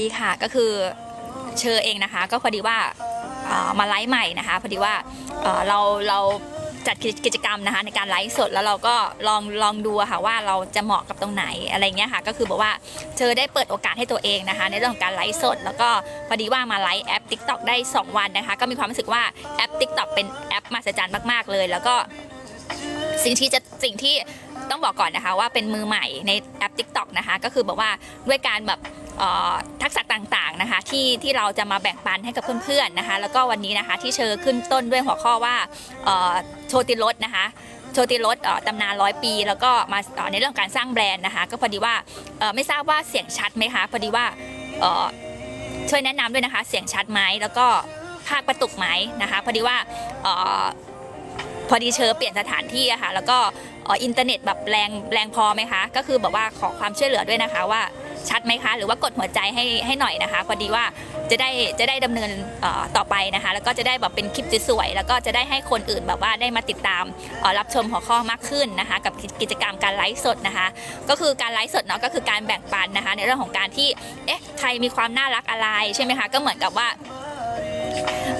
ดีค่ะก็คือเชอเองนะคะ ก็พอดีว่ามาไลฟ์ใหม่นะคะพอดีว่าเอ่อเราเราจัดกิจกรรมนะคะในการไลฟ์สดแล้วเราก็ลองลองดูค่ะว่าเราจะเหมาะกับตรงไหนอะไรเงี้ยค่ะ ก็คือบอกว่าเชอได้เปิดโอกาสให้ตัวเองนะคะ ในเรื่องของการไลฟ์สด แล้วก็พอดีว่ามาไลฟ์แอป TikTok ได้ 2 วันนะคะ ก็มีความรู้สึกว่าแอป TikTok เป็นแอปมหัศจรรย์มาก ๆ เลย แล้วก็สิ่งที่จะสิ่งที่ ต้องบอกก่อนนะคะว่าเป็นมือใหม่ในแอป TikTok นะคะ ก็คือบอกว่าด้วยการแบบทักษะต่างๆนะคะที่ที่เราจะมาแบ่งปันให้กับเพื่อนๆนะคะ แล้วก็วันนี้นะคะที่เชอขึ้นต้นด้วยหัวข้อว่าโชติรสนะคะโชติรสตำนานร้อยปี แล้วก็มาในเรื่องการสร้างแบรนด์นะคะ ก็พอดีว่าไม่ทราบว่าเสียงชัดไหมคะพอดีว่าช่วยแนะนำด้วยนะคะ เสียงชัดไหมแล้วก็ภาคประตุกไหมนะคะพอดีว่า พอดีเชอเปลี่ยนสถานที่อะค่ะ แล้วก็ออินเทอร์เน็ตแบบแรงแรงพอไหมคะ ก็คือแบบว่าขอความช่วยเหลือด้วยนะคะว่าชัดไหมคะ หรือว่ากดหัวใจให้ให้หน่อยนะคะ พอดีว่าจะได้จะได้ดำเนินต่อไปนะคะ แล้วก็จะได้แบบเป็นคลิปสวยๆแล้วก็จะได้ให้คนอื่นแบบว่าได้มาติดตามรับชมหัวข้อมากขึ้นนะคะ กับกิจกรรมการไลฟ์สดนะคะ ก็คือการไลฟ์สดเนาะก็คือการแบ่งปันนะคะ ในเรื่องของการที่เอ๊ะใครมีความน่ารักอะไรใช่ไหมคะก็เหมือนกับว่า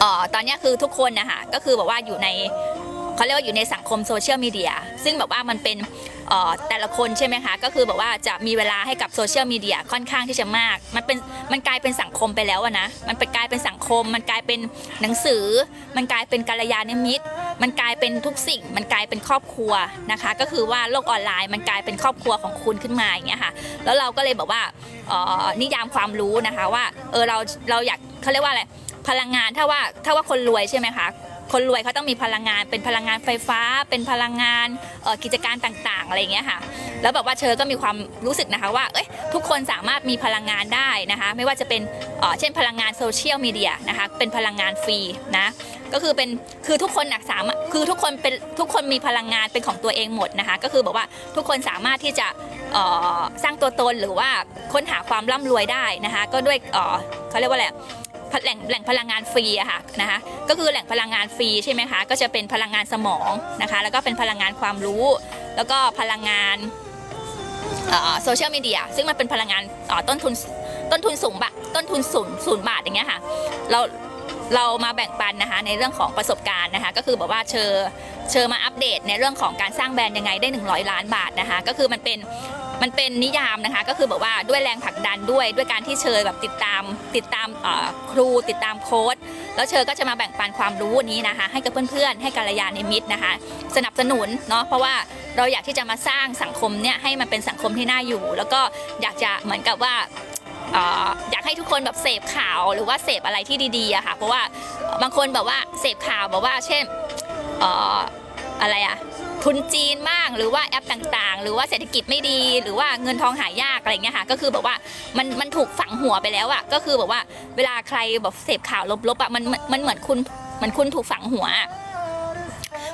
ออตอนนี้คือทุกคนนะคะก็คือแบบว่าอยู่ใน เขาเรียกว่าอยู่ในสังคมโซเชียลมีเดียซึ่งแบบว่ามันเป็นแต่ละคนใช่ไหมคะก็คือแบบว่าจะมีเวลาให้กับโซเชียลมีเดียค่อนข้างที่จะมาก มันเป็นมันกลายเป็นสังคมไปแล้วนะมันเป็นกลายเป็นสังคม มันกลายเป็นหนังสือ มันกลายเป็นกัลยาณมิตร มันกลายเป็นทุกสิ่ง มันกลายเป็นครอบครัวนะคะ ก็คือว่าโลกออนไลน์มันกลายเป็นครอบครัวของคุณขึ้นมาอย่างเงี้ยค่ะแล้วเราก็เลยบอกว่านิยามความรู้นะคะว่าเออเราเราอยากเขาเรียกว่าอะไรพลังงานถ้าว่าถ้าว่าคนรวยใช่ไหมคะ คนรวยเขาต้องมีพลังงาน เป็นพลังงานไฟฟ้า เป็นพลังงานกิจการต่างๆอะไรอย่างเงี้ยค่ะ แล้วแบบว่าเชอก็มีความรู้สึกนะคะว่าเอ้ยทุกคนสามารถมีพลังงานได้นะคะ ไม่ว่าจะเป็นเช่นพลังงานโซเชียลมีเดียนะคะเป็นพลังงานฟรีนะก็คือเป็นคือทุกคนหนักสามารถคือทุกคนเป็นทุกคนมีพลังงานเป็นของตัวเองหมดนะคะก็คือบอกว่าทุกคนสามารถที่จะสร้างตัวตนหรือว่าค้นหาความร่ำรวยได้นะคะก็ด้วยเอ่อเขาเรียกว่าอะไร แหล่งแหล่งพลังงานฟรีอะค่ะนะคะก็คือแหล่งพลังงานฟรีใช่ไหมคะก็จะเป็นพลังงานสมองนะคะ แล้วก็เป็นพลังงานความรู้ แล้วก็พลังงานโซเชียลมีเดียซึ่งมันเป็นพลังงานต้นทุนต้นทุนสูงบาทต้นทุนศูนย์ศูนย์บาทอย่างเงี้ยค่ะเราเรามาแบ่งปันนะคะในเรื่องของประสบการณ์นะคะ ก็คือแบบว่าเชอเชอมาอัปเดตในเรื่องของการสร้างแบรนด์ยังไงได้ 100 ล้านบาทนะคะ ก็คือมันเป็นมันเป็นนิยามนะคะ ก็คือแบบว่าด้วยแรงผลักดันด้วยด้วยการที่เชอแบบติดตามติดตามครูติดตามโค้ดแล้วเชอก็จะมาแบ่งปันความรู้นี้นะคะ ให้กับเพื่อนๆ ให้กัลยาณมิตรนะคะ สนับสนุนเนาะเพราะว่าเราอยากที่จะมาสร้างสังคมเนี่ยให้มันเป็นสังคมที่น่าอยู่ แล้วก็อยากจะเหมือนกับว่าอยากให้ทุกคนแบบเสพข่าวหรือว่าเสพอะไรที่ดีๆอะค่ะ เพราะว่าบางคนแบบว่าเสพข่าวแบบว่า เช่นออะไรอะ ทุนจีนบ้างหรือว่าแอปต่างๆ หรือว่าเศรษฐกิจไม่ดี หรือว่าเงินทองหายากอะไรเงี้ยค่ะ ก็คือแบบว่ามันมันถูกฝังหัวไปแล้วอะก็คือแบบว่าเวลาใครแบบเสพข่าวลบๆอะมันมันเหมือนคุณเหมันคุณถูกฝังหัว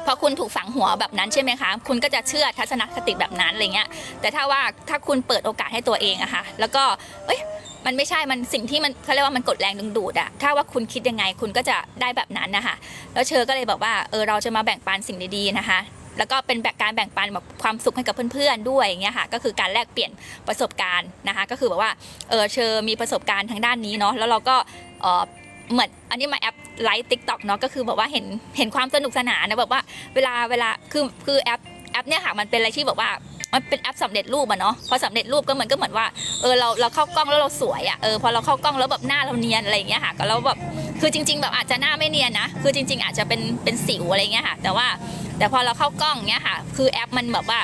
พอคุณถูกฝังหัวแบบนั้นใช่ไหมคะ คุณก็จะเชื่อทัศนคติแบบนั้นอะไรเงี้ย แต่ถ้าว่าถ้าคุณเปิดโอกาสให้ตัวเองอะค่ะ แล้วก็เอ้ย มันไม่ใช่ มันสิ่งที่มันเขาเรียกว่ามันกดแรงดึงดูดอะถ้าว่าคุณคิดยังไงคุณก็จะได้แบบนั้นนะคะ แล้วเชอก็เลยบอกว่า เออเราจะมาแบ่งปันสิ่งดีๆนะคะ แล้วก็เป็นแบบการแบ่งปันแบบความสุขให้กับเพื่อนๆด้วยอย่างเงี้ยค่ะก็คือการแลกเปลี่ยนประสบการณ์นะคะ ก็คือแบบว่าเออเชอมีประสบการณ์ทางด้านนี้เนาะแล้วเราก็เออเหมือนอันนี้มาแอปไลฟ์ติ๊กต็อกเนาะก็คือแบบว่าเห็นเห็นความสนุกสนานนะแบบว่าเวลาเวลาคือคือแอปแอปเนี่ยค่ะมันเป็นอะไรที่แบบว่า มันเป็นแอปสำเร็จรูปอะเนาะพอสำเร็จรูปก็เหมือนก็เหมือนว่าเออเราเราเข้ากล้องแล้วเราสวยอะเออพอเราเข้ากล้องแล้วแบบหน้าเราเนียนอะไรเงี้ยค่ะก็แล้วแบบคือจริง ๆ แบบอาจจะหน้าไม่เนียนนะคือจริง ๆ อาจจะเป็นเป็นสิวอะไรเงี้ยค่ะ แต่ว่าแต่พอเราเข้ากล้องเนี้ยค่ะ คือแอปมันแบบว่า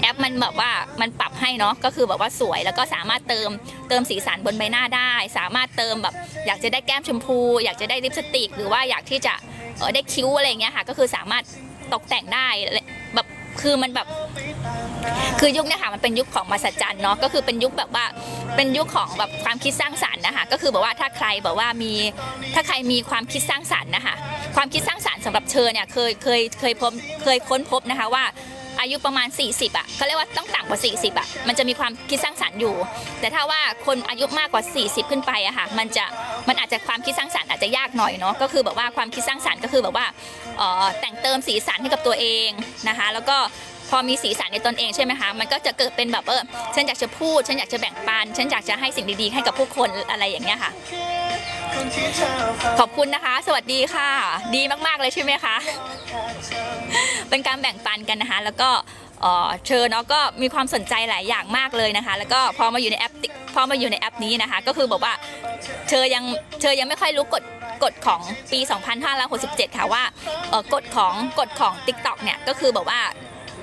แอปมันแบบว่ามันปรับให้เนาะก็คือแบบว่าสวยแล้วก็สามารถเติมเติมสีสันบนใบหน้าได้ สามารถเติมแบบ อยากจะได้แก้มชมพู อยากจะได้ลิปสติก หรือว่าอยากที่จะเออได้คิ้วอะไรเงี้ยค่ะ ก็คือสามารถตกแต่งได้ คือมันแบบ คือยุคเนี้ค่ะมันเป็นยุคของมหัศจรรย์เนาะก็คือเป็นยุคแบบว่าเป็นยุคของแบบความคิดสร้างสรรค์นะคะก็คือแบบว่าถ้าใครแบบว่ามีถ้าใครมีความคิดสร้างสรรค์นะคะความคิดสร้างสรรค์สำหรับเชอเนี่ยเคยเคยเคยพบเคยค้นพบนะคะว่าอายุประมาณ 40 อะเขาเรียกว่าต้องต่ำกว่า 40 อะ มันจะมีความคิดสร้างสรรค์อยู่ แต่ถ้าว่าคนอายุมากกว่า 40 ขึ้นไปอะค่ะ มันจะ มันอาจจะความคิดสร้างสรรค์อาจจะยากหน่อยเนาะ ก็คือแบบว่าความคิดสร้างสรรค์ก็คือแบบว่า แต่งเติมสีสันให้กับตัวเองนะคะ แล้วก็พอมีสีสันในตนเองใช่ไหมคะ มันก็จะเกิดเป็นแบบเออฉันอยากจะพูด ฉันอยากจะแบ่งปัน ฉันอยากจะให้สิ่งดีๆ ให้กับผู้คนอะไรอย่างเงี้ยค่ะ ขอบคุณนะคะ สวัสดีค่ะ ดีมากๆเลยใช่ไหมคะ เป็นการแบ่งปันกันนะคะ แล้วก็ เอ่อเชอเนาะก็มีความสนใจหลายอย่างมากเลยนะคะ แล้วก็พอมาอยู่ในแอปพอมาอยู่ในแอปนี้นะคะ ก็คือบอกว่าเชอยังเชอยังไม่ค่อยรู้กฎกฎของปี 2567 ค่ะว่ากฎของกฎของ TikTok เนี่ยก็คือบอกว่า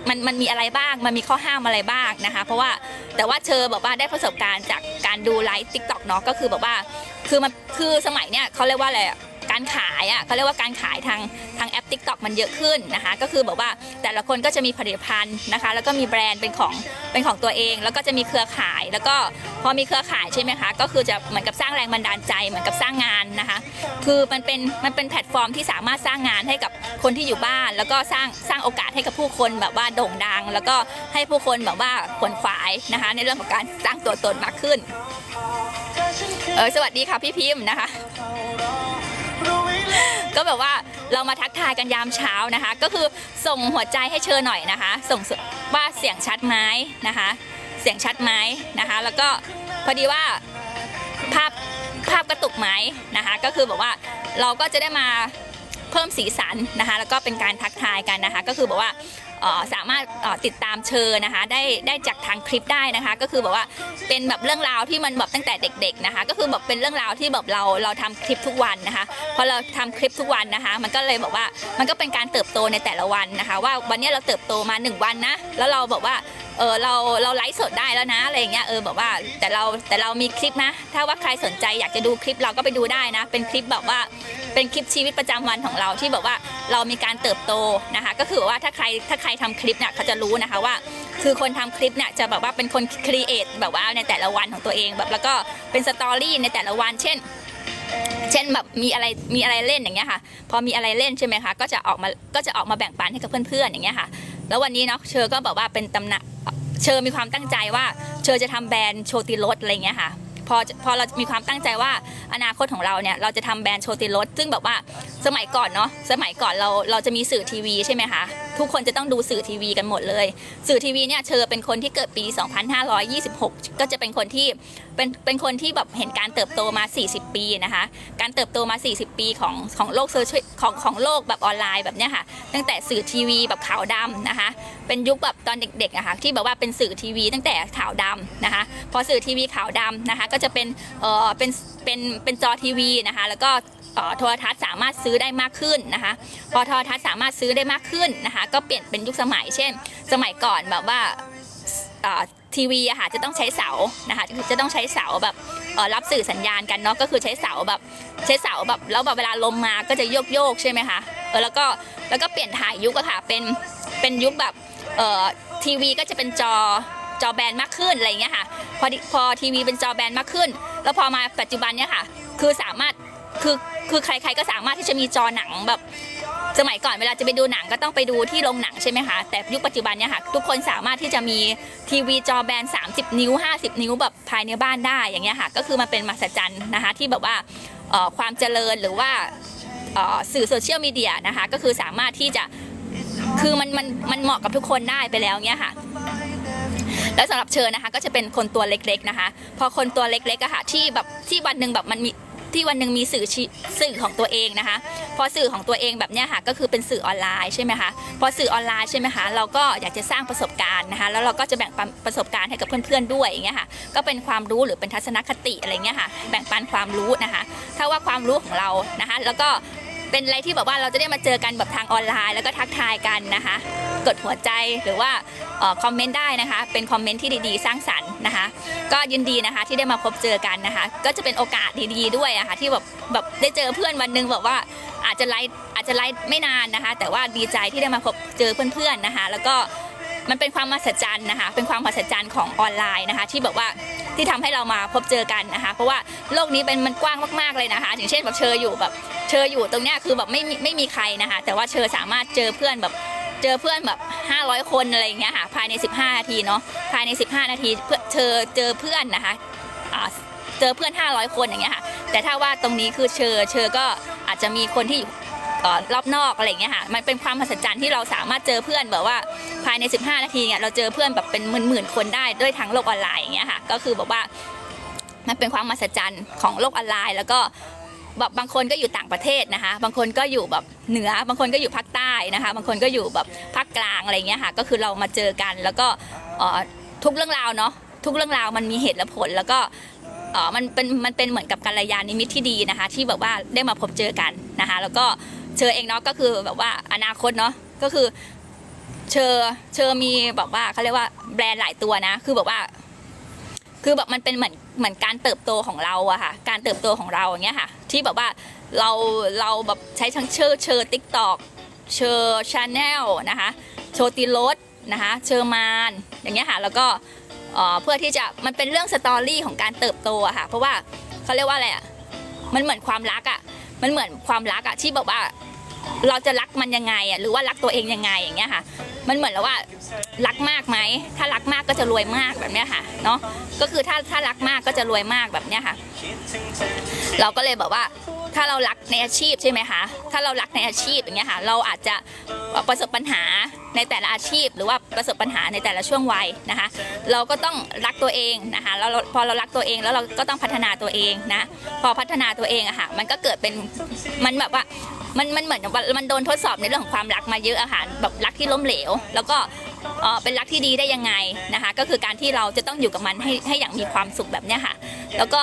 มันมันมีอะไรบ้าง มันมีข้อห้ามอะไรบ้างนะคะ เพราะว่าแต่ว่าเชอบอกว่าได้ประสบการณ์จากการดูไลฟ์ TikTok เนาะก็คือบอกว่า คือมันคือสมัยเนี่ยเขาเรียกว่าอะไรอะ การขายอะเขาเรียกว่าการขายทางทางแอป TikTok มันเยอะขึ้นนะคะ ก็คือแบบว่าแต่ละคนก็จะมีผลิตภัณฑ์นะคะ แล้วก็มีแบรนด์เป็นของเป็นของตัวเอง แล้วก็จะมีเครือข่าย แล้วก็พอมีเครือข่ายใช่ไหมคะ ก็คือจะเหมือนกับสร้างแรงบันดาลใจเหมือนกับสร้างงานนะคะ คือมันเป็นมันเป็นแพลตฟอร์มที่สามารถสร้างงานให้กับคนที่อยู่บ้าน แล้วก็สร้างสร้างโอกาสให้กับผู้คนแบบว่าโด่งดัง แล้วก็ให้ผู้คนแบบว่าขวนขวายนะคะ ในเรื่องของการสร้างตัวตนมากขึ้นเออสวัสดีค่ะพี่พิมพ์นะคะ ก็แบบว่าเรามาทักทายกันยามเช้านะคะ ก็คือส่งหัวใจให้เชิญหน่อยนะคะ ส่งว่าเสียงชัดไหมนะคะ เสียงชัดไหมนะคะ แล้วก็พอดีว่าภาพภาพกระตุกไหมนะคะ ก็คือบอกว่าเราก็จะได้มาเพิ่มสีสันนะคะ แล้วก็เป็นการทักทายกันนะคะ ก็คือบอกว่า สามารถติดตามเชิญนะคะได้ได้จากทางคลิปได้นะคะ ก็คือแบบว่าเป็นแบบเรื่องราวที่มันแบบตั้งแต่เด็ก ๆนะคะ ก็คือแบบเป็นเรื่องราวที่แบบเราเราทำคลิปทุกวันนะคะพอเราทำคลิปทุกวันนะคะ มันก็เลยบอกว่ามันก็เป็นการเติบโตในแต่ละวันนะคะ ว่าวันนี้เราเติบโตมาหนึ่งวันนะแล้วเราบอกว่าเออเราเราไลฟ์สดได้แล้วนะอะไรอย่างเงี้ยเออแบบว่าแต่เราแต่เรามีคลิปนะ ถ้าว่าใครสนใจอยากจะดูคลิปเราก็ไปดูได้นะ เป็นคลิปแบบว่า เป็นคลิปชีวิตประจำวันของเราที่แบบว่าเรามีการเติบโตนะคะ ก็คือว่าถ้าใครถ้าใครทำคลิปเนี่ยเขาจะรู้นะคะว่า คือคนทำคลิปเนี่ยจะแบบว่าเป็นคนครีเอทแบบว่าในแต่ละวันของตัวเองแบบแล้วก็เป็นสตอรี่ในแต่ละวัน เช่นเช่นแบบมีอะไรมีอะไรเล่นอย่างเงี้ยค่ะ พอมีอะไรเล่นใช่ไหมคะก็จะออกมาก็จะออกมาแบ่งปันให้กับเพื่อนๆอย่างเงี้ยค่ะ แล้ววันนี้เนาะเชอก็บอกว่าเป็นตำหนักเชอมีความตั้งใจว่า เชอจะทำแบรนด์โชติรสอะไรเงี้ยค่ะ พอพอเรามีความตั้งใจว่าอนาคตของเราเนี่ยเราจะทำแบรนด์โชติรสซึ่งแบบว่าสมัยก่อนเนาะสมัยก่อนเราเราจะมีสื่อทีวีใช่ไหมคะทุกคนจะต้องดูสื่อทีวีกันหมดเลย สื่อทีวีเนี่ยเชอเป็นคนที่เกิดปี 2526 ก็จะเป็นคนที่เป็นเป็นคนที่แบบเห็นการเติบโตมา 40 ปีนะคะ การเติบโตมา 40 ปีของของโลกโซเชียลของของโลกแบบออนไลน์แบบเนี้ยค่ะ ตั้งแต่สื่อทีวีแบบขาวดำนะคะ เป็นยุคแบบตอนเด็กๆอะค่ะที่แบบว่าเป็นสื่อทีวีตั้งแต่ขาวดำนะคะ พอสื่อทีวีขาวดำนะคะก็จะเป็นเออเป็น เป็นเป็นจอทีวีนะคะแล้วก็เอ่อโทรทัศน์สามารถซื้อได้มากขึ้นนะคะ พอโทรทัศน์สามารถซื้อได้มากขึ้นนะคะ ก็เปลี่ยนเป็นยุคสมัย เช่น สมัยก่อนแบบว่าเอ่อทีวีอะค่ะจะต้องใช้เสานะคะจะต้องใช้เสาแบบเอ่อรับสื่อสัญญาณกันเนาะก็คือใช้เสาแบบใช้เสาแบบแล้วแบบเวลาลมมาก็จะโยกโยกใช่ไหมคะเออแล้วก็แล้วก็เปลี่ยนถ่ายยุคอะค่ะเป็นเป็นยุคแบบเอ่อทีวีก็จะเป็นจอจอแบนมากขึ้นอะไรอย่างเงี้ยค่ะพอพอทีวีเป็นจอแบนมากขึ้น แล้วพอมาปัจจุบันเนี่ยค่ะ คือสามารถคือคือใครๆก็สามารถที่จะมีจอหนังแบบ สมัยก่อนเวลาจะไปดูหนังก็ต้องไปดูที่โรงหนังใช่ไหมคะแต่ยุคปัจจุบันเนี่ยค่ะ ทุกคนสามารถที่จะมีทีวีจอแบน 30 นิ้ว 50 นิ้วแบบภายในบ้านได้อย่างเงี้ยค่ะ ก็คือมันเป็นมหัศจรรย์นะคะที่แบบว่าความเจริญหรือว่าสื่อโซเชียลมีเดียนะคะ ก็คือสามารถที่จะคือมันมันมันเหมาะกับทุกคนได้ไปแล้วเงี้ยค่ะ แล้วสำหรับเชิญนะคะ ก็จะเป็นคนตัวเล็กๆนะคะ พอคนตัวเล็กๆอะค่ะที่แบบที่วันหนึ่งแบบมันมีที่วันหนึ่งมีสื่อสื่อของตัวเองนะคะ พอสื่อของตัวเองแบบเนี้ยค่ะก็คือเป็นสื่อออนไลน์ใช่ไหมคะพอสื่อออนไลน์ใช่ไหมคะเราก็อยากจะสร้างประสบการณ์นะคะแล้วเราก็จะแบ่งปันประสบการณ์ให้กับเพื่อนๆด้วยอย่างเงี้ยค่ะก็เป็นความรู้หรือเป็นทัศนคติอะไรเงี้ยค่ะแบ่งปันความรู้นะคะ ถ้าว่าความรู้ของเรานะคะ แล้วก็เป็นอะไรที่แบบว่าเราจะได้มาเจอกันแบบทางออนไลน์ แล้วก็ทักทายกันนะคะ กดหัวใจหรือว่าออคอมเมนต์ได้นะคะ เป็นคอมเมนต์ที่ดีๆ สร้างสรรค์นะคะ ก็ยินดีนะคะที่ได้มาพบเจอกันนะคะ ก็จะเป็นโอกาสดีๆด้วยอะคะ่ะที่แบบแบบได้เจอเพื่อนวันหนึ่งแบบว่าอาจจะไลฟ์อาจจะไลฟ์ไม่นานนะคะ แต่ว่าดีใจที่ได้มาพบเจอเพื่อนๆนะคะ แล้วก็มันเป็นความมหัศจรรย์นะคะ เป็นความมหัศจรรย์ของออนไลน์นะคะ ที่แบบว่าที่ทำให้เรามาพบเจอกันนะคะ เพราะว่าโลกนี้เป็นมันกว้างมากๆเลยนะคะ อย่างเช่นแบบเชออยู่แบบเชออยู่ตรงเนี้ยคือแบบไม่ไม่มีใครนะคะ แต่ว่าเชอสามารถเจอเพื่อนแบบ เจอเพื่อนแบบ 500 คนอะไรอย่างเงี้ยค่ะภายใน 15 นาทีเนาะภายใน 15 นาทีเพื่อเชอเจอเพื่อนนะคะเจอเพื่อน 500 คนอย่างเงี้ยค่ะแต่ถ้าว่าตรงนี้คือเชอเชอก็อาจจะมีคนที่เอ่อรอบนอกอะไรอย่างเงี้ยค่ะมันเป็นความมหัศจรรย์ที่เราสามารถเจอเพื่อนแบบว่าภายใน 15 นาทีเนี่ยเราเจอเพื่อนแบบเป็นหมื่นๆคนได้ด้วยทางโลกออนไลน์อย่างเงี้ยค่ะก็คือแบบว่ามันเป็นความมหัศจรรย์ของโลกออนไลน์ แล้วก็ แบบบางคนก็อยู่ต่างประเทศนะคะ บางคนก็อยู่แบบเหนือ บางคนก็อยู่ภาคใต้นะคะ บางคนก็อยู่แบบภาคกลางอะไรเงี้ยค่ะ ก็คือเรามาเจอกัน แล้วก็ทุกเรื่องราวเนาะ ทุกเรื่องราวมันมีเหตุและผล แล้วก็มันเป็นมันเป็นเหมือนกับกัลยาณมิตรที่ดีนะคะ ที่แบบว่าได้มาพบเจอกันนะคะ แล้วก็เชอเองเนาะก็คือแบบว่าอนาคตเนาะ ก็คือเชอเชอมีแบบว่าเขาเรียกว่าแบรนด์หลายตัวนะ คือแบบว่า คือแบบมันเป็นเหมือน เหมือนการเติบโตของเราอะค่ะ การเติบโตของเราอย่างเงี้ยค่ะ ที่แบบว่าเราเราแบบใช้ทั้งเชอเชอติ๊กตอกเชอชาแนลนะคะโชติรสนะคะเชอมานอย่างเงี้ยค่ะแล้วก็เอ่อเพื่อที่จะมันเป็นเรื่องสตอรี่ของการเติบโตอะค่ะเพราะว่าเขาเรียกว่าอะไรอะมันเหมือนความรักอะมันเหมือนความรักอะที่แบบว่าเราจะรักมันยังไงอะหรือว่ารักตัวเองยังไงอย่างเงี้ยค่ะ มันเหมือนแล้วว่ารักมากไหมถ้ารักมากก็จะรวยมากแบบเนี้ยค่ะเนาะก็คือถ้าถ้ารักมากก็จะรวยมากแบบเนี้ยค่ะ เราก็เลยแบบว่าถ้าเรารักในอาชีพใช่ไหมคะถ้าเรารักในอาชีพอย่างเงี้ยค่ะเราอาจจะประสบปัญหาในแต่ละอาชีพ หรือว่าประสบปัญหาในแต่ละช่วงวัยนะคะ เราก็ต้องรักตัวเองนะคะแล้วพอเรารักตัวเองแล้วเราก็ต้องพัฒนาตัวเองนะพอพัฒนาตัวเองอะค่ะมันก็เกิดเป็นมันแบบว่า มันมันเหมือนว่ามันโดนทดสอบในเรื่องของความรักมาเยอะอะค่ะแบบรักที่ล้มเหลว แล้วก็เอ่อเป็นรักที่ดีได้ยังไงนะคะ ก็คือการที่เราจะต้องอยู่กับมันให้ให้อย่างมีความสุขแบบเนี้ยค่ะ แล้วก็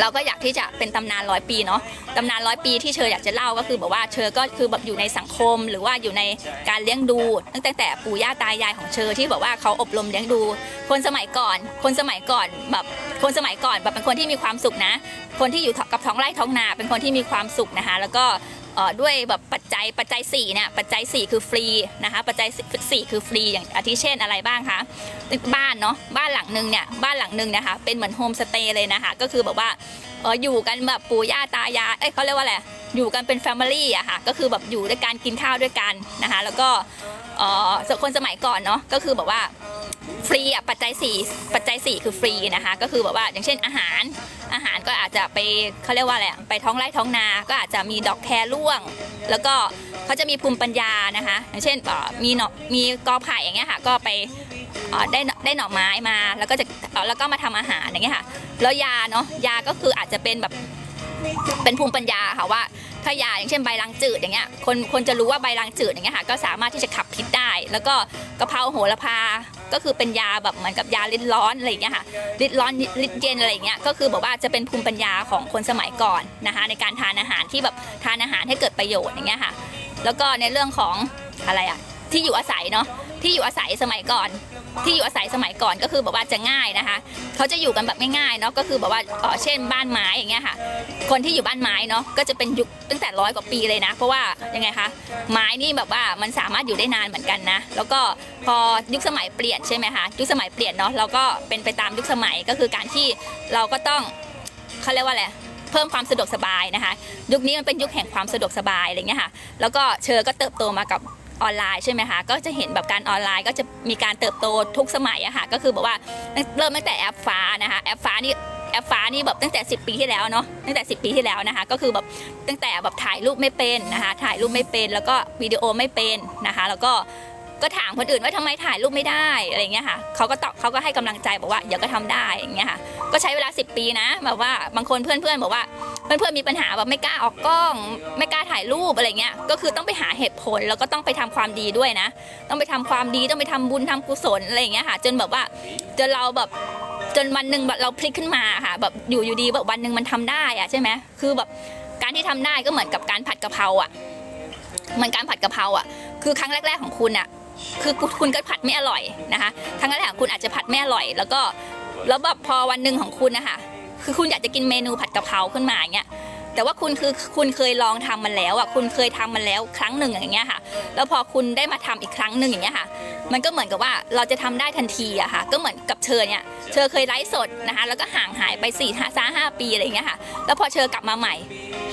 เราก็อยากที่จะเป็นตำนานร้อยปีเนาะตำนานร้อยปีที่เชออยากจะเล่าก็คือแบบว่าเชอก็คือแบบอยู่ในสังคมหรือว่าอยู่ในการเลี้ยงดู ตั้งแต่แต่ปู่ย่าตายายของเชอที่แบบว่าเขาอบรมเลี้ยงดู คนสมัยก่อน คนสมัยก่อนแบบ คนสมัยก่อนแบบเป็นคนที่มีความสุขนะ คนที่อยู่กับท้องไร่ท้องนา เป็นคนที่มีความสุขนะคะ แล้วก็ด้วยแบบปัจจัยปัจจัย4เนี่ยปัจจัย 4 คือฟรีนะคะปัจจัย 4 คือฟรีอย่างอาทิเช่นอะไรบ้างคะบ้านเนาะบ้านหลังหนึ่งเนี่ยบ้านหลังหนึ่งนะคะเป็นเหมือนโฮมสเตย์เลยนะคะก็คือแบบว่าอยู่กันแบบปู่ย่าตายายเอ้ยเขาเรียกว่าอะไรอยู่กันเป็นแฟมิลี่อะค่ะก็คือแบบอยู่ด้วยกันกินข้าวด้วยกันนะคะแล้วก็เออคนสมัยก่อนเนาะก็คือแบบว่า ฟรีอะปัจจัย4ปัจจัย 4 คือฟรีนะคะ ก็คือแบบว่าอย่างเช่นอาหารอาหารก็อาจจะไปเขาเรียกว่าอะไรไปท้องไร่ท้องนา ก็อาจจะมีดอกแคร่วง แล้วก็เขาจะมีภูมิปัญญานะคะ อย่างเช่นมีหนอมีกอไผ่อย่างเงี้ยค่ะก็ไปเออได้ได้หน่อไม้มาแล้วก็จะเออแล้วก็มาทำอาหารอย่างเงี้ยค่ะแล้วยาเนาะยาก็คืออาจจะเป็นแบบเป็นภูมิปัญญาค่ะว่า ถ้ายาอย่างเช่นใบลางจืดอย่างเงี้ยคนคนจะรู้ว่าใบลางจืดอย่างเงี้ยค่ะก็สามารถที่จะขับพิษได้ แล้วก็กะเพราโหระพาก็คือเป็นยาแบบเหมือนกับยาลิ้นร้อนอะไรอย่างเงี้ยค่ะลิ้นร้อนลิ้นเย็นอะไรอย่างเงี้ยก็คือแบบว่าจะเป็นภูมิปัญญาของคนสมัยก่อนนะคะในการทานอาหารที่แบบทานอาหารให้เกิดประโยชน์อย่างเงี้ยค่ะแล้วก็ในเรื่องของอะไรอะที่อยู่อาศัยเนาะ ที่อยู่อาศัยสมัยก่อน ที่อยู่อาศัยสมัยก่อนก็คือแบบว่าจะง่ายนะคะเขาจะอยู่กันแบบง่ายๆเนาะก็คือแบบว่าเออเช่น บ้านไม้อย่างเงี้ยค่ะ คนที่อยู่บ้านไม้เนาะก็จะเป็นยุคตั้งแต่ร้อยกว่าปีเลยนะ เพราะว่ายังไงคะไม้นี่แบบว่ามันสามารถอยู่ได้นานเหมือนกันนะ แล้วก็พอยุคสมัยเปลี่ยนใช่ไหมคะยุคสมัยเปลี่ยนเนาะเราก็เป็นไปตามยุคสมัยก็คือการที่เราก็ต้องเขาเรียกว่าอะไรเพิ่มความสะดวกสบายนะคะ ยุคนี้มันเป็นยุคแห่งความสะดวกสบายอะไรเงี้ยค่ะ แล้วก็เชอก็เติบโตมากับ ออนไลน์ใช่ไหมคะก็จะเห็นแบบการออนไลน์ก็จะมีการเติบโตทุกสมัยอะค่ะก็คือแบบว่าเริ่มตั้งแต่แอปฟ้านะคะแอปฟ้านี่แอปฟ้านี่แบบตั้งแต่ 10 ปีที่แล้วเนาะตั้งแต่ 10 ปีที่แล้วนะคะ ก็คือแบบตั้งแต่แบบถ่ายรูปไม่เป็นนะคะ ถ่ายรูปไม่เป็นแล้วก็วิดีโอไม่เป็นนะคะ แล้วก็ ก็ถามคนอื่นว่าทำไมถ่ายรูปไม่ได้อะไรเงี้ยค่ะเขาก็ตอบเขาก็ให้กำลังใจบอกว่าเดี๋ยวก็ทำได้อย่างเงี้ยค่ะก็ใช้เวลา 10 ปีนะแบบว่าบางคนเพื่อนๆบอกว่าเพื่อนๆมีปัญหาแบบไม่กล้าออกกล้อง ไม่กล้าถ่ายรูปอะไรเงี้ยก็คือต้องไปหาเหตุผลแล้วก็ต้องไปทำความดีด้วยนะ ต้องไปทำความดีต้องไปทำบุญทำกุศลอะไรเงี้ยค่ะ จนแบบว่าจนเราแบบจนวันหนึ่งแบบเราพลิกขึ้นมาค่ะแบบอยู่อยู่ดีแบบวันหนึ่งมันทำได้อะใช่ไหมคือแบบการที่ทำได้ก็เหมือนกับการผัดกะเพราอะเหมือนการผัดกะเพราอะคือครั้งแรก ๆของคุณอะ คือคุณก็ผัดไม่อร่อยนะคะครั้งแรกๆของคุณอาจจะผัดไม่อร่อย แล้วก็แล้วแบบพอวันหนึ่งของคุณนะคะคือคุณอยากจะกินเมนูผัดกะเพราขึ้นมาอย่างเงี้ยแต่ว่าคุณคือคุณเคยลองทำมันแล้วอะคุณเคยทำมันแล้วครั้งหนึ่งอย่างเงี้ยค่ะ แล้วพอคุณได้มาทำอีกครั้งหนึ่งอย่างเงี้ยค่ะ มันก็เหมือนกับว่าเราจะทำได้ทันทีอะค่ะ ก็เหมือนกับเชอเนี่ยเชอเคยไลฟ์สดนะคะ แล้วก็ห่างหายไป4ี่ห้าห้าปีอะไรอย่างเงี้ยค่ะ แล้วพอเชอกลับมาใหม่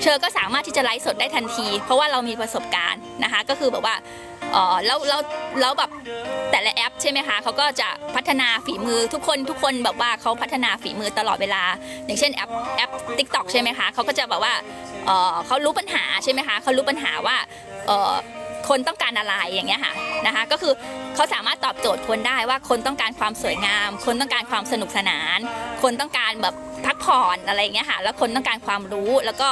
เชอก็สามารถที่จะไลฟ์สดได้ทันที เพราะว่าเรามีประสบการณ์นะคะ ก็คือแบบว่า เออแล้วแล้วแล้วแบบแต่ละแอปใช่ไหมคะเขาก็จะพัฒนาฝีมือทุกคนทุกคนแบบว่าเขาพัฒนาฝีมือตลอดเวลา อย่างเช่นแอปแอป TikTok ใช่ไหมคะเขาก็จะแบบว่าเออเขารู้ปัญหาใช่ไหมคะเขารู้ปัญหาว่าเออคนต้องการอะไรอย่างเงี้ยค่ะนะคะก็คือเขาสามารถตอบโจทย์คนได้ว่าคนต้องการความสวยงาม คนต้องการความสนุกสนาน คนต้องการแบบพักผ่อนอะไรอย่างเงี้ยค่ะแล้วคนต้องการความรู้แล้วก็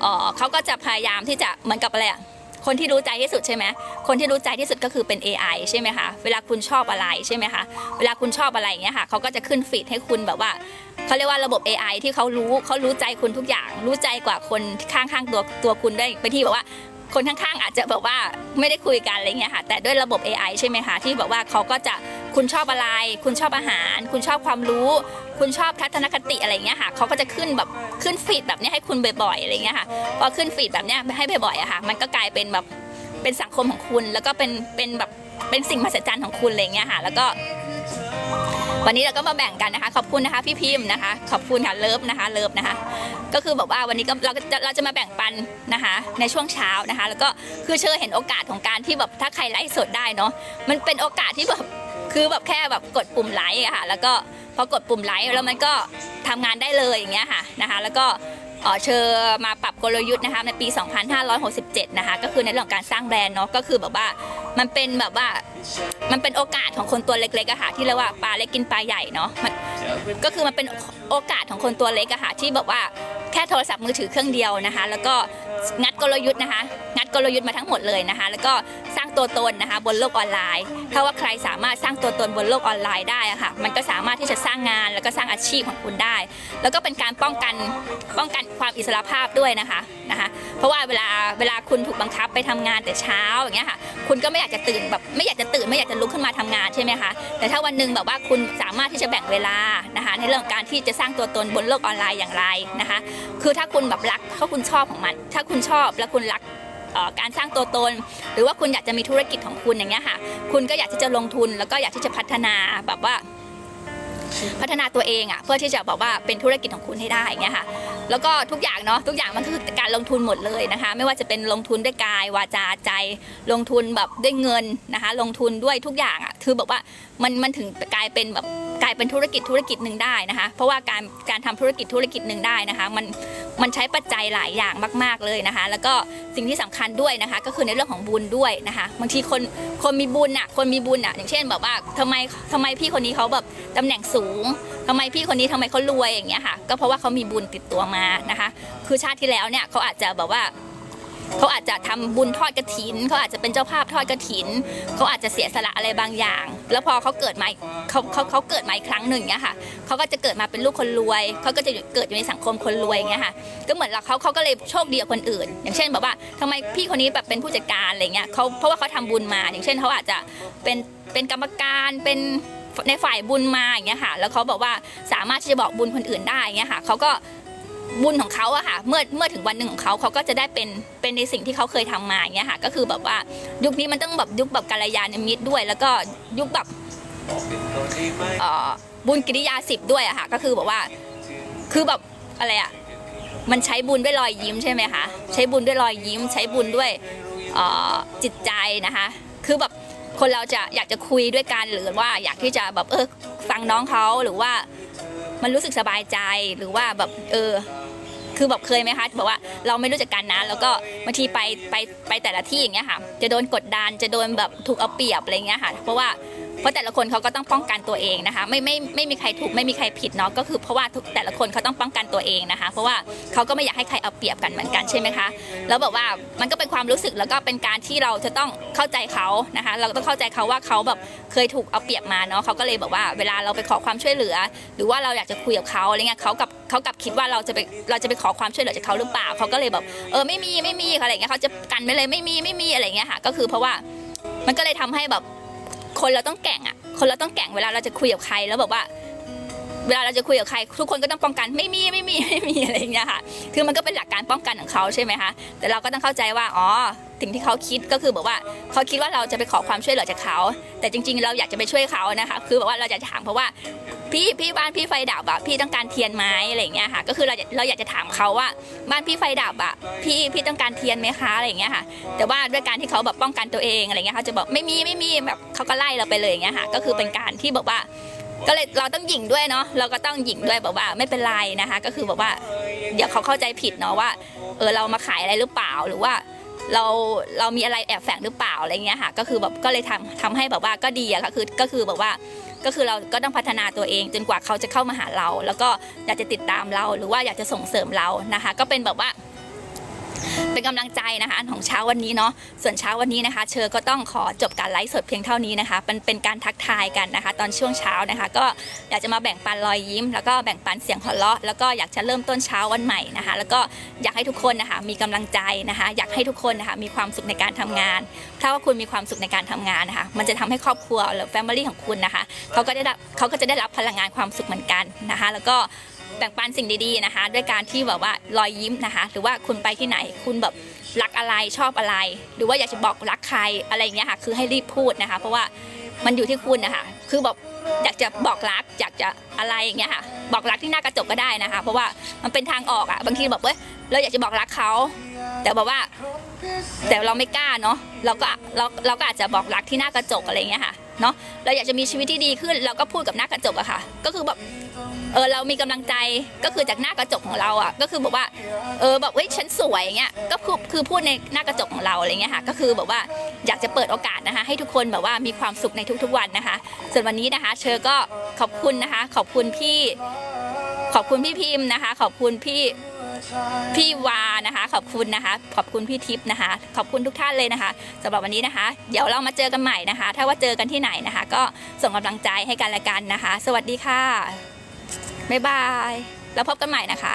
เอ่อเขาก็จะพยายามที่จะเหมือนกับอะไรอะ คนที่รู้ใจที่สุดใช่ไหมคนที่รู้ใจที่สุดก็คือเป็น AI ใช่ไหมคะเวลาคุณชอบอะไรใช่ไหมคะเวลาคุณชอบอะไรอย่างเงี้ยค่ะเขาก็จะขึ้นฟีดให้คุณแบบว่าเขาเรียกว่าระบบ AI ที่เขารู้เขารู้ใจคุณทุกอย่าง รู้ใจกว่าคนข้างๆตัวตัวคุณได้ไปที่แบบว่า คนข้างๆ อาจจะแบบว่าไม่ได้คุยกันอะไรเงี้ยค่ะ แต่ด้วยระบบ AI ใช่ไหมคะที่แบบว่าเขาก็จะคุณชอบอะไร คุณชอบอาหาร คุณชอบความรู้ คุณชอบทัศนคติอะไรเงี้ยค่ะเขาก็จะขึ้นแบบขึ้นฟีดแบบนี้ให้คุณบ่อยๆอะไรเงี้ยค่ะพอขึ้นฟีดแบบนี้ให้บ่อยๆอะค่ะ มันก็กลายเป็นแบบเป็นสังคมของคุณ แล้วก็เป็นเป็นแบบเป็นสิ่งมหัศจรรย์ของคุณอะไรเงี้ยค่ะ แล้วก็ วันนี้เราก็มาแบ่งกันนะคะ ขอบคุณนะคะพี่พิมพ์นะคะ ขอบคุณค่ะเลิฟนะคะเลิฟนะคะ ก็คือแบบว่าวันนี้ก็เราจะเราจะมาแบ่งปันนะคะ ในช่วงเช้านะคะ แล้วก็คือเชื่อเห็นโอกาสของการที่แบบถ้าใครไลฟ์สดได้เนาะมันเป็นโอกาสที่แบบคือแบบแค่แบบกดปุ่มไลค์อะค่ะแล้วก็พอกดปุ่มไลค์แล้วมันก็ทำงานได้เลยอย่างเงี้ยค่ะนะคะ แล้วก็ เอ่อเชิญมาปรับกลยุทธ์นะคะในปี 2567 นะคะก็คือในเรื่องของการสร้างแบรนด์เนาะก็คือแบบว่ามันเป็นแบบว่ามันเป็นโอกาสของคนตัวเล็กๆอะค่ะที่เรียกว่าปลาเล็กกินปลาใหญ่เนาะมันก็คือมันเป็นโอกาสของคนตัวเล็กอะค่ะที่แบบว่าแค่โทรศัพท์มือถือเครื่องเดียวนะคะ แล้วก็ งัดกลยุทธ์นะคะ งัดกลยุทธ์มาทั้งหมดเลยนะคะ แล้วก็สร้างตัวตนนะคะบนโลกออนไลน์ ถ้าว่าใครสามารถสร้างตัวตนบนโลกออนไลน์ได้อะค่ะ มันก็สามารถที่จะสร้างงานแล้วก็สร้างอาชีพของคุณได้ แล้วก็เป็นการป้องกันป้องกันความอิสระภาพด้วยนะคะ นะคะ เพราะว่าเวลาเวลาคุณถูกบังคับไปทำงานแต่เช้าอย่างเงี้ยค่ะ คุณก็ไม่อยากจะตื่นแบบไม่อยากจะตื่นไม่อยากจะลุกขึ้นมาทำงานใช่ไหมคะ แต่ถ้าวันหนึ่งแบบว่าคุณสามารถที่จะแบ่งเวลานะคะ ในเรื่องการที่จะสร้างตัวตนบนโลกออนไลน์อย่างไรนะคะ คือถ้าคุณแบบรักถ้าคุณชอบของมัน ถ้าคุณชอบและคุณรักการสร้างตัวตน หรือว่าคุณอยากจะมีธุรกิจของคุณอย่างเงี้ยค่ะ คุณก็อยากที่จะลงทุนแล้วก็อยากที่จะพัฒนาแบบว่าพัฒนาตัวเองอะเพื่อที่จะบอกว่าเป็นธุรกิจของคุณให้ได้อย่างเงี้ยค่ะ แล้วก็ทุกอย่างเนาะทุกอย่างมันก็คือการลงทุนหมดเลยนะคะ ไม่ว่าจะเป็นลงทุนด้วยกายวาจาใจ ลงทุนแบบด้วยเงินนะคะ ลงทุนด้วยทุกอย่างอะคือแบบว่ามันมันถึงกลายเป็นแบบกลายเป็นธุรกิจธุรกิจหนึ่งได้นะคะ เพราะว่าการการทำธุรกิจธุรกิจหนึ่งได้นะคะ มัน มันใช้ปัจจัยหลายอย่างมาก ๆเลยนะคะ แล้วก็สิ่งที่สำคัญด้วยนะคะ ก็คือในเรื่องของบุญด้วยนะคะบางทีคนคนมีบุญอะคนมีบุญอะอย่างเช่นแบบว่าทำไมทำไมพี่คนนี้เขาแบบตำแหน่งสูงทำไมพี่คนนี้ทำไมเขารวยอย่างเงี้ยค่ะ ก็เพราะว่าเขามีบุญติดตัวมานะคะ คือชาติที่แล้วเนี่ยเขาอาจจะแบบว่า เขาอาจจะทำบุญทอดกระถิน เขาอาจจะเป็นเจ้าภาพทอดกระถิน เขาอาจจะเสียสละอะไรบางอย่าง แล้วพอเขาเกิดมาเขาเขาเขาเกิดมาอีกครั้งหนึ่งเงี้ยค่ะเขาก็จะเกิดมาเป็นลูกคนรวย เขาก็จะเกิดอยู่ในสังคมคนรวยอย่างเงี้ยค่ะ ก็เหมือนเราเขาเขาก็เลยโชคดีกว่าคนอื่น อย่างเช่นแบบว่าทำไมพี่คนนี้แบบเป็นผู้จัดการอะไรเงี้ยเขาเพราะว่าเขาทำบุญมา อย่างเช่นเขาอาจจะเป็นเป็นกรรมการเป็นในฝ่ายบุญมาอย่างเงี้ยค่ะ แล้วเขาบอกว่าสามารถที่จะบอกบุญคนอื่นได้อย่างเงี้ยค่ะเขาก็ บุญของเขาอะค่ะ เมื่อเมื่อถึงวันหนึ่งของเขาเขาก็จะได้เป็นเป็นในสิ่งที่เขาเคยทำมาอย่างเงี้ยค่ะ ก็คือแบบว่ายุคนี้มันต้องแบบยุคแบบกัลยาณมิตรด้วย แล้วก็ยุคแบบบุญกิริยาสิบด้วยอะค่ะ ก็คือแบบว่า คือแบบอะไรอะมันใช้บุญด้วยรอยยิ้มใช่ไหมคะใช้บุญด้วยรอยยิ้ม ใช้บุญด้วยจิตใจนะคะ คือแบบคนเราจะอยากจะคุยด้วยกันหรือว่าอยากที่จะแบบเออฟังน้องเขาหรือว่ามันรู้สึกสบายใจหรือว่าแบบเออ คือแบบเคยไหมคะบอกว่าเราไม่รู้จักกันนะ แล้วก็บางทีไปไปไปแต่ละที่อย่างเงี้ยค่ะ จะโดนกดดันจะโดนแบบถูกเอาเปรียบอะไรเงี้ยค่ะ เพราะว่าเพราะแต่ละคนเขาก็ต้องป้องกันตัวเองนะคะ ไม่ไม่ไม่มีใครถูกไม่มีใครผิดเนาะก็คือเพราะว่าทุกแต่ละคนเขาต้องป้องกันตัวเองนะคะ เพราะว่าเขาก็ไม่อยากให้ใครเอาเปรียบกันเหมือนกันใช่ไหมคะแล้วแบบว่ามันก็เป็นความรู้สึกแล้วก็เป็นการที่เราจะต้องเข้าใจเขานะคะ เราต้องเข้าใจเขาว่าเขาแบบเคยถูกเอาเปรียบมาเนาะเขาก็เลยแบบว่าเวลาเราไปขอความช่วยเหลือ หรือว่าเราอยากจะคุยกับเขาอะไรเงี้ยเขากับเขากับคิดว่าเราจะไปเราจะไปขอความช่วยเหลือจากเขาหรือเปล่าเขาก็เลยแบบเออไม่มีไม่มีอะไรเงี้ยเขาจะกันไปเลยไม่มีไม่มีอะไรเงี้ยค่ะก็คือเพราะว่ามันก็เลยทำให้แบบ คนเราต้องแก่งอะ คนเราต้องแก่งเวลาเราจะคุยกับใครแล้วแบบว่า เวลาเราจะคุยกับใครทุกคนก็ต้องป้องกันไม่มีไม่มีไม่มีอะไรอย่างเงี้ยค่ะ คือมันก็เป็นหลักการป้องกันของเขาใช่ไหมคะแต่เราก็ต้องเข้าใจว่าอ๋อสิ่งที่เขาคิดก็คือแบบว่าเขาคิดว่าเราจะไปขอความช่วยเหลือจากเขา แต่จริง ๆ เราอยากจะไปช่วยเขานะคะคือแบบว่าเราอยากจะถามเพราะว่าพี่พี่บ้านพี่ไฟดับอะพี่ต้องการเทียนไหมอะไรอย่างเงี้ยค่ะ ก็คือเราเราอยากจะถามเขาว่าบ้านพี่ไฟดับอะพี่พี่ต้องการเทียนไหมคะอะไรอย่างเงี้ยค่ะ แต่ว่าด้วยการที่เขาแบบป้องกันตัวเองอะไรเงี้ยเขาจะบอกไม่มีไม่มีแบบเขาก็ไล่เราไปเลยอย่างเงี้ยค่ะ ก็คือเป็นการที่บอกว่า ก็เลยเราต้องหยิงด้วยเนาะเราก็ต้องหยิงด้วยแบบว่าไม่เป็นไรนะคะ ก็คือแบบว่าเดี๋ยวเขาเข้าใจผิดเนาะว่าเออเรามาขายอะไรหรือเปล่าหรือว่าเราเรามีอะไรแอบแฝงหรือเปล่าอะไรเงี้ยค่ะ ก็คือแบบก็เลยทำทำให้แบบว่าก็ดีอะค่ะคือก็คือแบบว่าก็คือเราก็ต้องพัฒนาตัวเอง จนกว่าเขาจะเข้ามาหาเรา แล้วก็อยากจะติดตามเราหรือว่าอยากจะส่งเสริมเรานะคะ ก็เป็นแบบว่า เป็นกำลังใจนะคะอันของเช้าวันนี้เนาะส่วนเช้าวันนี้นะคะ เชอก็ต้องขอจบการไลฟ์สดเพียงเท่านี้นะคะเป็นเป็นการทักทายกันนะคะ ตอนช่วงเช้านะคะ ก็อยากจะมาแบ่งปันรอยยิ้ม แล้วก็แบ่งปันเสียงหัวเราะแล้วก็อยากจะเริ่มต้นเช้าวันใหม่นะคะ แล้วก็อยากให้ทุกคนนะคะมีกำลังใจนะคะ อยากให้ทุกคนนะคะมีความสุขในการทำงาน ถ้าว่าคุณมีความสุขในการทำงานนะคะ มันจะทำให้ครอบครัวหรือแฟมิลี่ของคุณนะคะเขาก็ได้รับเขาก็จะได้รับพลังงานความสุขเหมือนกันนะคะ แล้วก็ แบ่งปันสิ่งดีๆนะคะ ด้วยการที่แบบว่ารอยยิ้มนะคะ หรือว่าคุณไปที่ไหนคุณแบบรักอะไรชอบอะไร หรือว่าอยากจะบอกรักใครอะไรอย่างเงี้ยค่ะ คือให้รีบพูดนะคะ เพราะว่ามันอยู่ที่คุณนะคะคือแบบอยากจะบอกรักอยากจะอะไรอย่างเงี้ยค่ะบอกรักที่หน้ากระจกก็ได้นะคะ เพราะว่ามันเป็นทางออกอะบางทีแบบเว้ยเราอยากจะบอกรักเขาแต่แบบว่าแต่เราไม่กล้าเนาะเราก็เราเราก็อาจจะบอกรักที่หน้ากระจกอะไรอย่างเงี้ยค่ะเนาะเราอยากจะมีชีวิตที่ดีขึ้น เราก็พูดกับหน้ากระจกอะค่ะ ก็คือแบบเออเรามีกำลังใจก็คือจากหน้ากระจกของเราอะก็คือแบบว่าเออแบบเฮ้ยฉันสวยอย่างเงี้ยก็คือคือพูดในหน้ากระจกของเราอะไรเงี้ยค่ะก็คือแบบว่าอยากจะเปิดโอกาสนะคะ ให้ทุกคนแบบว่ามีความสุขในทุกๆวันนะคะ ส่วนวันนี้นะคะ เชอก็ขอบคุณนะคะ ขอบคุณพี่ ขอบคุณพี่พิมพ์นะคะ ขอบคุณพี่ พี่วานะคะ ขอบคุณนะคะ ขอบคุณพี่ทิพย์นะคะ ขอบคุณทุกท่านเลยนะคะสำหรับวันนี้นะคะ เดี๋ยวเรามาเจอกันใหม่นะคะ ถ้าว่าเจอกันที่ไหนนะคะ ก็ส่งกำลังใจให้กันและกันนะคะ สวัสดีค่ะบ๊ายบายแล้วพบกันใหม่นะคะ